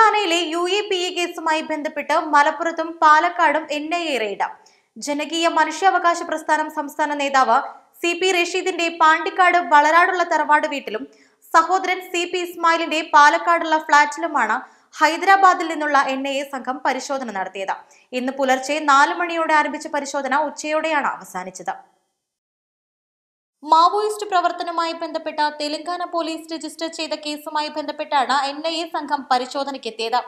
തെലങ്കാനയിലെ U A P A കേസുമായി ബന്ധപ്പെട്ട് മലപ്പുറത്തും പാലക്കാടും എൻ ഐ എ റെയ്ഡ്. ജനകീയ മനുഷ്യാവകാശ പ്രസ്ഥാനം സംസ്ഥാന നേതാവ് സി പി റഷീദിന്റെ പാണ്ടിക്കാട് വളരാടുള്ള തറവാട് വീട്ടിലും സഹോദരൻ സി പി ഇസ്മായിലിന്റെ പാലക്കാടുള്ള ഫ്ളാറ്റിലുമാണ് ഹൈദരാബാദിൽ നിന്നുള്ള എൻ ഐ എ സംഘം പരിശോധന നടത്തിയത്. ഇന്ന് പുലർച്ചെ നാല് മണിയോടെ ആരംഭിച്ച പരിശോധന ഉച്ചയോടെയാണ് അവസാനിച്ചത്. മാവോയിസ്റ്റ് പ്രവർത്തനവുമായി ബന്ധപ്പെട്ട തെലങ്കാന പോലീസ് രജിസ്റ്റർ ചെയ്ത കേസുമായി ബന്ധപ്പെട്ടാണ് എൻ ഐ എ സംഘം പരിശോധനയ്ക്കെത്തിയത്.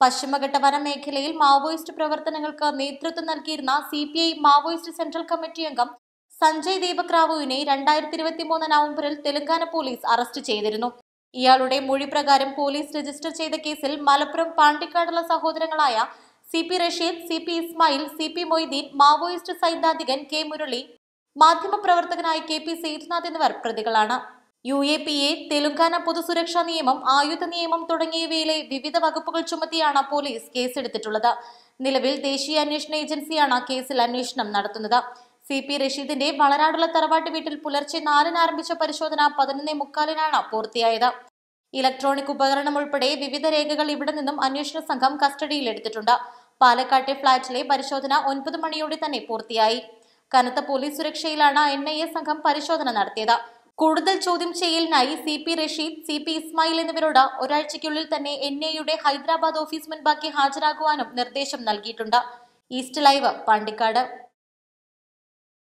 പശ്ചിമഘട്ട വനമേഖലയിൽ മാവോയിസ്റ്റ് പ്രവർത്തനങ്ങൾക്ക് നേതൃത്വം നൽകിയിരുന്ന C P I Maoist central committee അംഗം സഞ്ജയ് ദീപക് റാവുവിനെ രണ്ടായിരത്തി ഇരുപത്തി മൂന്ന് നവംബറിൽ തെലങ്കാന പോലീസ് അറസ്റ്റ് ചെയ്തിരുന്നു. ഇയാളുടെ മൊഴി പ്രകാരം പോലീസ് രജിസ്റ്റർ ചെയ്ത കേസിൽ മലപ്പുറം പാണ്ടിക്കാടുള്ള സഹോദരങ്ങളായ C P Rasheed C P Ismail C P Moideen Maoist സൈദ്ധാന്തികൻ K Murali മാധ്യമപ്രവർത്തകനായ കെ പി സേതുനാഥ് എന്നിവർ പ്രതികളാണ്. U A P A Telangana പൊതുസുരക്ഷാ നിയമം ആയുധ നിയമം തുടങ്ങിയവയിലെ വിവിധ വകുപ്പുകൾ ചുമത്തിയാണ് പോലീസ് കേസെടുത്തിട്ടുള്ളത്. നിലവിൽ ദേശീയ അന്വേഷണ ഏജൻസിയാണ് കേസിൽ അന്വേഷണം നടത്തുന്നത്. സി പി റഷീദിന്റെ വളരാടുള്ള തറവാട്ട് വീട്ടിൽ പുലർച്ചെ നാലിന് ആരംഭിച്ച പരിശോധന പതിനൊന്നേ മുക്കാലിനാണ് പൂർത്തിയായത്. ഇലക്ട്രോണിക് ഉപകരണം ഉൾപ്പെടെ വിവിധ രേഖകൾ ഇവിടെ നിന്നും അന്വേഷണ സംഘം കസ്റ്റഡിയിലെടുത്തിട്ടുണ്ട്. പാലക്കാട്ടെ ഫ്ളാറ്റിലെ പരിശോധന ഒൻപത് മണിയോടെ തന്നെ പൂർത്തിയായി. കനത്ത പോലീസ് സുരക്ഷയിലാണ് എൻ ഐ എ സംഘം പരിശോധന നടത്തിയത്. കൂടുതൽ ചോദ്യം ചെയ്യലിനായി C P Rasheed C P Ismail എന്നിവരോട് ഒരാഴ്ചയ്ക്കുള്ളിൽ തന്നെ എൻ ഐയുടെ ഹൈദരാബാദ് ഓഫീസ് മുൻപാക്കി ഹാജരാകുവാനും നിർദ്ദേശം നൽകിയിട്ടുണ്ട്. East Live Pandikkad.